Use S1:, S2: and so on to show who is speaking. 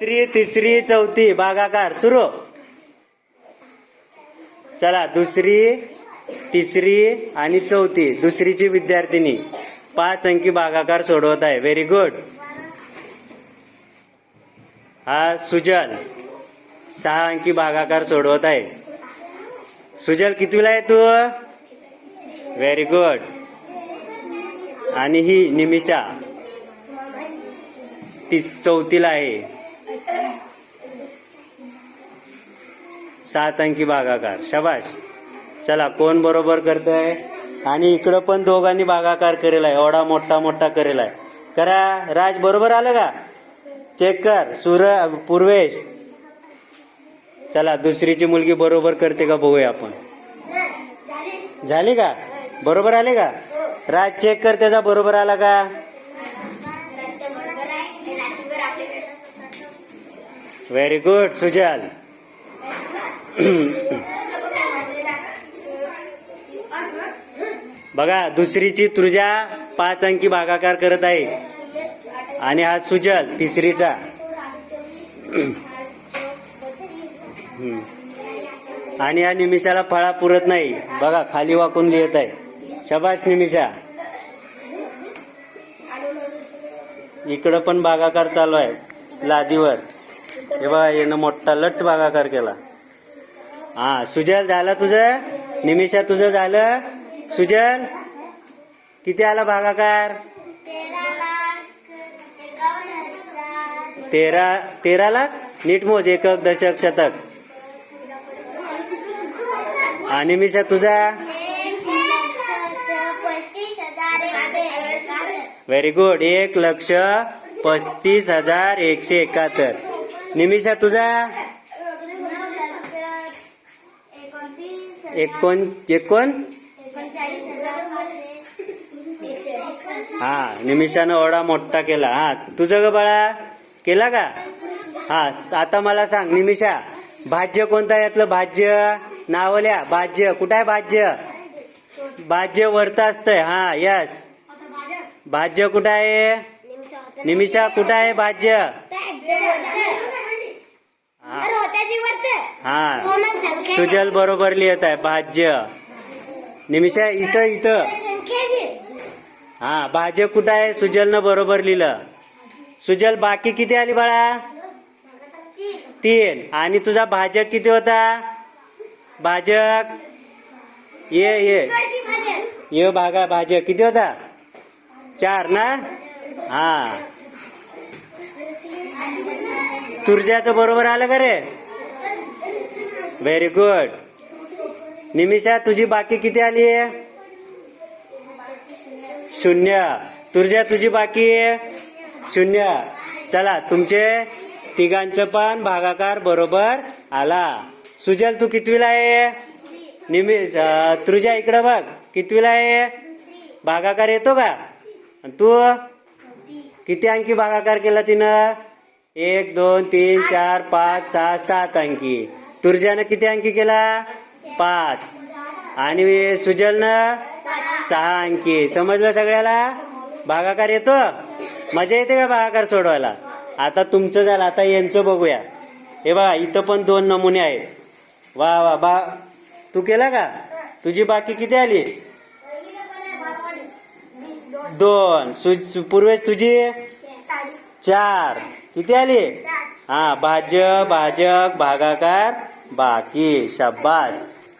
S1: दुसरी तिसरी चौथी भागाकार सुरू. चला दुसरी तिसरी आणि चौथी दुसरीची विद्यार्थिनी. पाच अंकी भागाकार सोडवत आहे. व्हेरी गुड हा सुजल. सहा अंकी भागाकार सोडवत आहे. सुजल कितवीला आहे तू? व्हेरी गुड आणि ही निमिषा. ती चौथीला आहे. सात अंकी भागाकार. शबाश चला कोण बरोबर करतंय? आणि इकडं पण दोघांनी भागाकार करेल आहे एवढा मोठा मोठा करेल आहे करा. राज बरोबर आलं का? चेक कर. सुर पूर्वेश. चला दुसरीची मुलगी बरोबर करते का बघूया आपण. झाली का? बरोबर आले का? राज चेक कर त्याचा. बरोबर आला का? Very good Sujal. बघा दुसरीची तुझ्या पाच अंकी भागाकार करत आहे. आणि हा सुजल तिसरीचा. आणि या निमिषाला फळा पुरत नाही. बघा खाली वाकून लिहित आहे. शबाश निमिषा. इकडं पण भागाकार चालू आहे. लादीवर. हे बघा येणं मोठा लट भागाकार केला. हा सुजल झालं तुझं? निमिषा तुझं झालं? सुजल? किती आला भागाकार? तेरा तेरा लाख नीट मोज एकक दशक शतक. हा निमिषा तुझा? व्हेरी गुड एक लक्ष पस्तीस हजार एकशे एकाहत्तर. निमिषा तुझा? एकोण एकोण? हा निमिषानं ओढा मोठा केला. हा तुझं ग बाळा केला का? हा आता मला सांग निमिषा भाज्य कोणता यातलं? भाज्य नावल्या भाज्य कुठं आहे भाज्य? भाज्य वरत असतंय. हा यस भाज्य कुठं आहे? निमिषा कुठं आहे भाज्य? हा. सुजल बरोबर लिहित आहे भाज्य. निमिषा इथं इथं. हा भाज्य कुठं आहे? सुजलनं बरोबर लिहिलं. सुजल बाकी किती आली बाळा? तीन. आणि तुझा भाजक किती होता? भाजक? ये ये. ये भागा भाजक. किती होता? चार ना? हा. तुरज्याचं बरोबर आलं का रे? व्हेरी गुड निमिषा तुझी बाकी किती आली आहे? शून्य. तुझ्या तुझी बाकी आहे? शून्य. चला तुमचे तिघांचं पण भागाकार बरोबर आला. सुजल तू कितवीला आहे? निमि तुझ्या इकडं बघ. कितवीला आहे? भागाकार येतो का? आणि तू? किती अंकी भागाकार केला तिनं? एक दोन तीन चार पाच सहा सात अंकी. तुर्जानं किती अंकी केला? पाच. आणि सुजलनं सहा अंकी. समजलं सगळ्याला? भागाकार येतो? मजा येते का भागाकार सोडवायला? आता तुमचं झालं आता यांचं बघूया. हे बघा इथं पण दोन नमुने आहेत. वा वा बा तू केला का? तुझी बाकी किती आली? दोन. सु- सु- पूर्वेश तुझी? चार. किती आली? हा भाज्य भाजक भागाकार बाकी शब्बास.